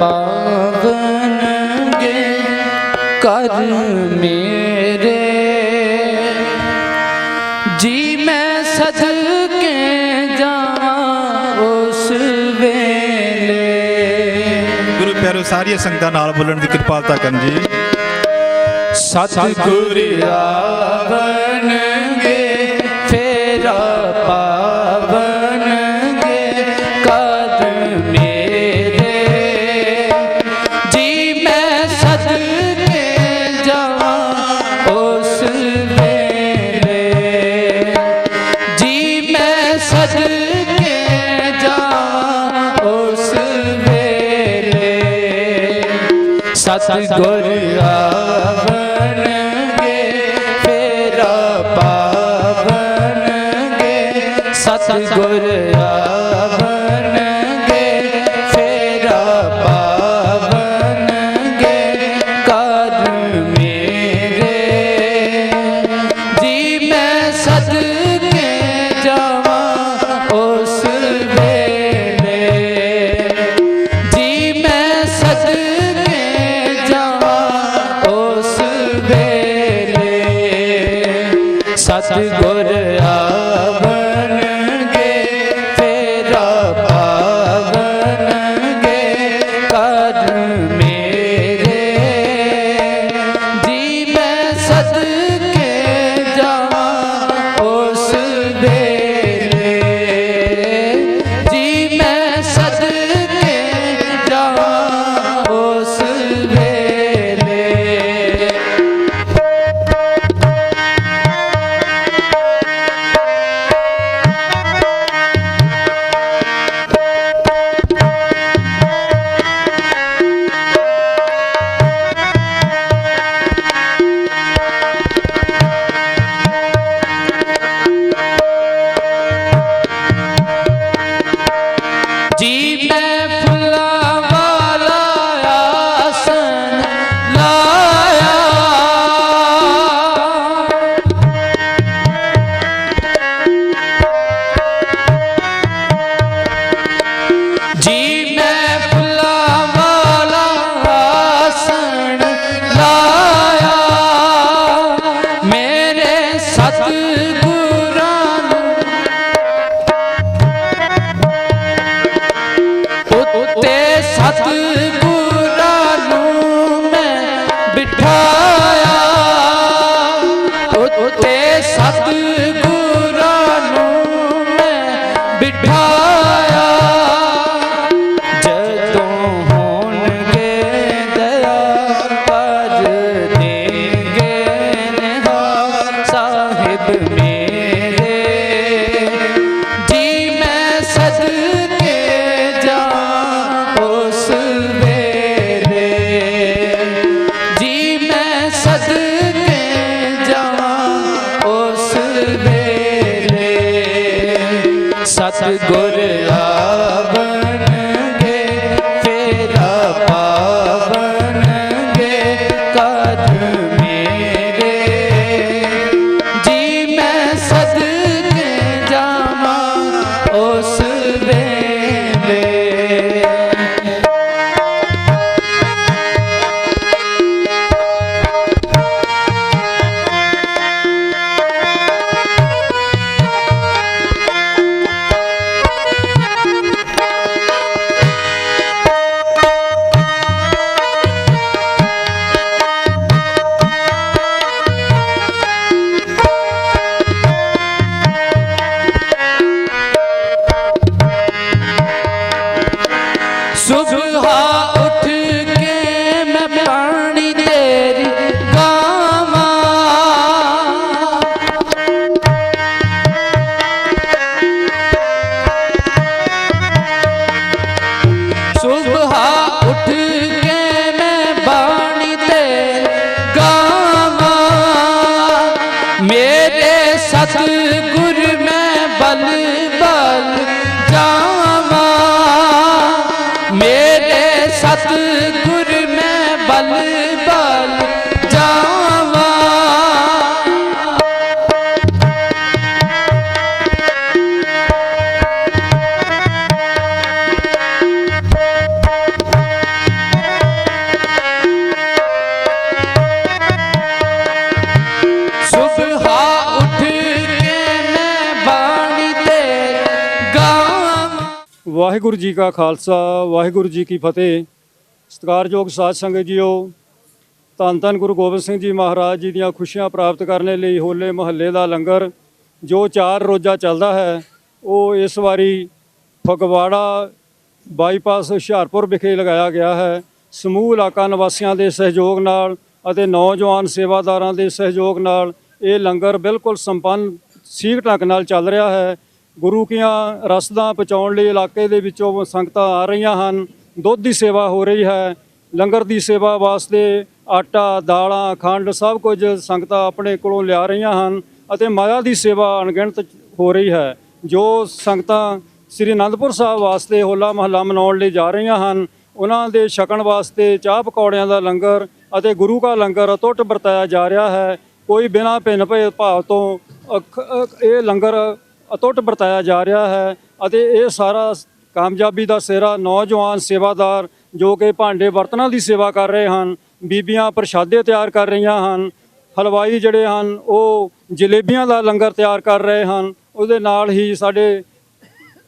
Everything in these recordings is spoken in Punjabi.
ਪਾਵਨਗੇ ਜੀ ਮੈਂ ਸਦਕੇ ਸਾਰੀਆਂ ਸੰਗਤਾਂ ਨਾਲ ਬੋਲਣ ਦੀ ਕਿਰਪਾਲਤਾ ਕਰਨ ਜੀ। ਸਤਿਗੁਰ ਆਵਨ ਸਤਿਗੁਰ ਆਵਣ ਗੇ ਆ ਸਤ ਗੁਰ ਆਵਣਗੇ ਤੇਰਾ ਪਾਵਣਗੇ ਕਰ ਮੇਰੇ ਜੀ ਮੈਂ ਸਤ अब 叔叔好 ਬਲ ਬਲ ਬਾਣੀ ਤੇ ਵਾਹਿਗੁਰੂ ਜੀ ਕਾ ਖਾਲਸਾ ਵਾਹਿਗੁਰੂ ਜੀ ਕੀ ਫਤਿਹ। ਸਤਿਕਾਰਯੋਗ ਸਾਧ ਸੰਗਤ ਜੀਓ, ਧੰਨ ਧੰਨ ਗੁਰੂ ਗੋਬਿੰਦ ਸਿੰਘ ਜੀ ਮਹਾਰਾਜ ਜੀ ਦੀਆਂ ਖੁਸ਼ੀਆਂ ਪ੍ਰਾਪਤ ਕਰਨ ਲਈ ਹੋਲੇ ਮਹੱਲੇ ਦਾ ਲੰਗਰ ਜੋ ਚਾਰ ਰੋਜ਼ਾ ਚੱਲਦਾ ਹੈ, ਉਹ ਇਸ ਵਾਰੀ ਫਗਵਾੜਾ ਬਾਈਪਾਸ ਹੁਸ਼ਿਆਰਪੁਰ ਵਿਖੇ ਲਗਾਇਆ ਗਿਆ ਹੈ। ਸਮੂਹ ਇਲਾਕਾ ਨਿਵਾਸੀਆਂ ਦੇ ਸਹਿਯੋਗ ਨਾਲ ਅਤੇ ਨੌਜਵਾਨ ਸੇਵਾਦਾਰਾਂ ਦੇ ਸਹਿਯੋਗ ਨਾਲ ਇਹ ਲੰਗਰ ਬਿਲਕੁਲ ਸੰਪੰਨ ਠੀਕ ਢੰਗ ਨਾਲ ਚੱਲ ਰਿਹਾ ਹੈ। ਗੁਰੂ ਕੀਆਂ ਰਸਦਾਂ ਪਹੁੰਚਾਉਣ ਲਈ ਇਲਾਕੇ ਦੇ ਵਿੱਚੋਂ ਸੰਗਤਾਂ ਆ ਰਹੀਆਂ ਹਨ। ਦੁੱਧ ਦੀ ਸੇਵਾ ਹੋ ਰਹੀ ਹੈ, ਲੰਗਰ ਦੀ ਸੇਵਾ ਵਾਸਤੇ ਆਟਾ, ਦਾਲਾਂ, ਖੰਡ ਸਭ ਕੁਝ ਸੰਗਤਾਂ ਆਪਣੇ ਕੋਲੋਂ ਲਿਆ ਰਹੀਆਂ ਹਨ ਅਤੇ ਮਾਇਆ ਦੀ ਸੇਵਾ ਅਣਗਿਣਤ ਹੋ ਰਹੀ ਹੈ, ਜੋ ਸੰਗਤਾਂ ਸ੍ਰੀ ਅਨੰਦਪੁਰ ਸਾਹਿਬ ਵਾਸਤੇ ਹੋਲਾ ਮਹੱਲਾ ਮਨਾਉਣ ਲਈ ਜਾ ਰਹੀਆਂ ਹਨ। ਉਹਨਾਂ ਦੇ ਛਕਣ ਵਾਸਤੇ ਚਾਹ ਪਕੌੜਿਆਂ ਦਾ ਲੰਗਰ ਅਤੇ ਗੁਰੂ ਕਾ ਲੰਗਰ ਅਤੁੱਟ ਵਰਤਾਇਆ ਜਾ ਰਿਹਾ ਹੈ। ਕੋਈ ਬਿਨਾਂ ਭਿੰਨ ਭੇਦ ਭਾਵ ਤੋਂ ਅਖ- ਇਹ ਲੰਗਰ ਅਤੁੱਟ ਵਰਤਾਇਆ ਜਾ ਰਿਹਾ ਹੈ ਅਤੇ ਇਹ ਸਾਰਾ ਕਾਮਯਾਬੀ ਦਾ ਸਿਹਰਾ ਨੌਜਵਾਨ ਸੇਵਾਦਾਰ ਜੋ ਕਿ ਭਾਂਡੇ ਬਰਤਨਾਂ ਦੀ ਸੇਵਾ ਕਰ ਰਹੇ ਹਨ, ਬੀਬੀਆਂ ਪ੍ਰਸ਼ਾਦੇ ਤਿਆਰ ਕਰ ਰਹੀਆਂ ਹਨ, ਹਲਵਾਈ ਜਿਹੜੇ ਹਨ ਉਹ ਜਲੇਬੀਆਂ ਦਾ ਲੰਗਰ ਤਿਆਰ ਕਰ ਰਹੇ ਹਨ, ਉਹਦੇ ਨਾਲ ਹੀ ਸਾਡੇ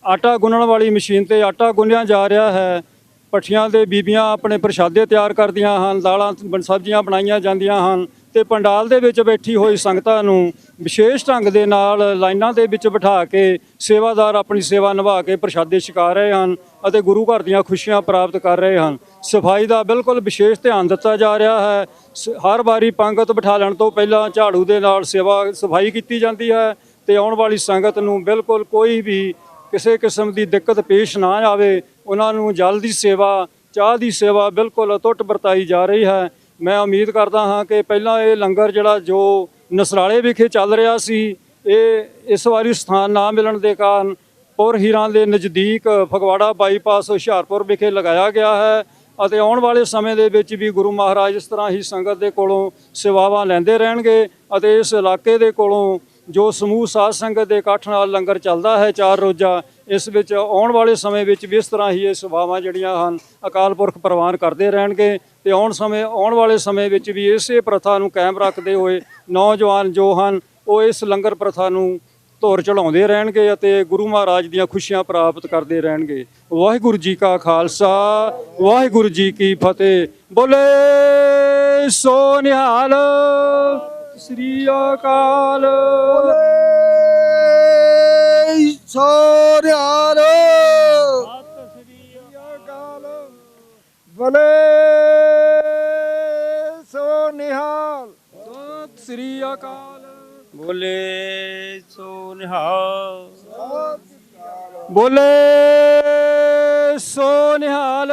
ਆਟਾ ਗੁੰਨਣ ਵਾਲੀ ਮਸ਼ੀਨ ਤੇ ਆਟਾ ਗੁੰਨਿਆ ਜਾ ਰਿਹਾ ਹੈ। ਪੱਠੀਆਂ ਦੇ ਬੀਬੀਆਂ ਆਪਣੇ ਪ੍ਰਸ਼ਾਦੇ ਤਿਆਰ ਕਰਦੀਆਂ ਹਨ, ਦਾਲਾਂ ਬਣ- ਸਬਜ਼ੀਆਂ ਬਣਾਈਆਂ ਜਾਂਦੀਆਂ ਹਨ। ਤੇ ਪੰਡਾਲ ਦੇ ਵਿੱਚ ਬੈਠੀ ਹੋਈ ਸੰਗਤਾਂ ਨੂੰ ਵਿਸ਼ੇਸ਼ ਢੰਗ ਦੇ ਨਾਲ ਲਾਈਨਾਂ ਦੇ ਵਿੱਚ ਬਿਠਾ ਕੇ ਸੇਵਾਦਾਰ ਆਪਣੀ ਸੇਵਾ ਨਿਭਾ ਕੇ ਪ੍ਰਸ਼ਾਦੇ ਛਕਾ ਰਹੇ ਹਨ ਅਤੇ ਗੁਰੂ ਘਰ ਦੀਆਂ ਖੁਸ਼ੀਆਂ ਪ੍ਰਾਪਤ ਕਰ ਰਹੇ ਹਨ। ਸਫ਼ਾਈ ਦਾ ਬਿਲਕੁਲ ਵਿਸ਼ੇਸ਼ ਧਿਆਨ ਦਿੱਤਾ ਜਾ ਰਿਹਾ ਹੈ। ਸ- ਹਰ ਵਾਰੀ ਪੰਗਤ ਬਿਠਾ ਲੈਣ ਤੋਂ ਪਹਿਲਾਂ ਝਾੜੂ ਦੇ ਨਾਲ ਸੇਵਾ, ਸਫ਼ਾਈ ਕੀਤੀ ਜਾਂਦੀ ਹੈ ਤੇ ਆਉਣ ਵਾਲੀ ਸੰਗਤ ਨੂੰ ਬਿਲਕੁਲ ਕੋਈ ਵੀ ਕਿਸੇ ਕਿਸਮ ਦੀ ਦਿੱਕਤ ਪੇਸ਼ ਨਾ ਆਵੇ। ਉਹਨਾਂ ਨੂੰ ਜਲ ਦੀ ਸੇਵਾ, ਚਾਹ ਦੀ ਸੇਵਾ ਬਿਲਕੁਲ ਅਤੁੱਟ ਵਰਤਾਈ ਜਾ ਰਹੀ ਹੈ। ਮੈਂ ਉਮੀਦ ਕਰਦਾ ਹਾਂ ਕਿ ਪਹਿਲਾਂ ਇਹ ਲੰਗਰ ਜਿਹੜਾ ਜੋ ਨਸਰਾਲੇ ਵਿਖੇ ਚੱਲ ਰਿਹਾ ਸੀ, ਇਹ ਇਸ ਵਾਰੀ ਸਥਾਨ ਨਾ ਮਿਲਣ ਦੇ ਕਾਰਨ ਪੁਰ ਹੀਰਾਂ ਦੇ ਨਜ਼ਦੀਕ ਫਗਵਾੜਾ ਬਾਈਪਾਸ ਹੁਸ਼ਿਆਰਪੁਰ ਵਿਖੇ ਲਗਾਇਆ ਗਿਆ ਹੈ ਅਤੇ ਆਉਣ ਵਾਲੇ ਸਮੇਂ ਦੇ ਵਿੱਚ ਵੀ ਗੁਰੂ ਮਹਾਰਾਜ ਇਸ ਤਰ੍ਹਾਂ ਹੀ ਸੰਗਤ ਦੇ ਕੋਲੋਂ ਸੇਵਾਵਾਂ ਲੈਂਦੇ ਰਹਿਣਗੇ ਅਤੇ ਇਸ ਇਲਾਕੇ ਦੇ ਕੋਲੋਂ ਜੋ ਸਮੂਹ ਸਾਧ ਸੰਗਤ ਦੇ ਇਕੱਠ ਨਾਲ ਲੰਗਰ ਚੱਲਦਾ ਹੈ ਚਾਰ ਰੋਜ਼ਾ, ਇਸ ਵਿੱਚ ਆਉਣ ਵਾਲੇ ਸਮੇਂ ਵਿੱਚ ਵੀ ਇਸ ਤਰ੍ਹਾਂ ਹੀ ਇਹ ਸੇਵਾਵਾਂ ਜਿਹੜੀਆਂ ਹਨ, ਅਕਾਲ ਪੁਰਖ ਪ੍ਰਵਾਨ ਕਰਦੇ ਰਹਿਣਗੇ ਤੇ ਆਉਣ ਸਮੇਂ, ਆਉਣ ਵਾਲੇ ਸਮੇਂ ਵਿੱਚ ਵੀ ਇਸੇ ਪ੍ਰਥਾ ਨੂੰ ਕਾਇਮ ਰੱਖਦੇ ਹੋਏ ਨੌਜਵਾਨ ਜੋ ਹਨ, ਉਹ ਇਸ ਲੰਗਰ ਪ੍ਰਥਾ ਨੂੰ ਧੋਰ ਚੜਾਉਂਦੇ ਰਹਿਣਗੇ ਅਤੇ ਗੁਰੂ ਮਹਾਰਾਜ ਦੀਆਂ ਖੁਸ਼ੀਆਂ ਪ੍ਰਾਪਤ ਕਰਦੇ ਰਹਿਣਗੇ। ਵਾਹਿਗੁਰੂ ਜੀ ਕਾ ਖਾਲਸਾ, ਵਾਹਿਗੁਰੂ ਜੀ ਕੀ ਫਤਿਹ। ਬੋਲੇ ਸੋ ਨਿਹਾਲ। ਸ੍ਰੀ ਅਕਾਲ। ਸੋਰਿਆਰ। ਬਲੇ ਸੋ ਨਿਹਾਲ ਸਤਿ ਸ੍ਰੀ ਅਕਾਲ। ਬੋਲੇ ਸੋ ਨਿਹਾਲ ਬੋਲੇ ਸੋ ਨਿਹਾਲ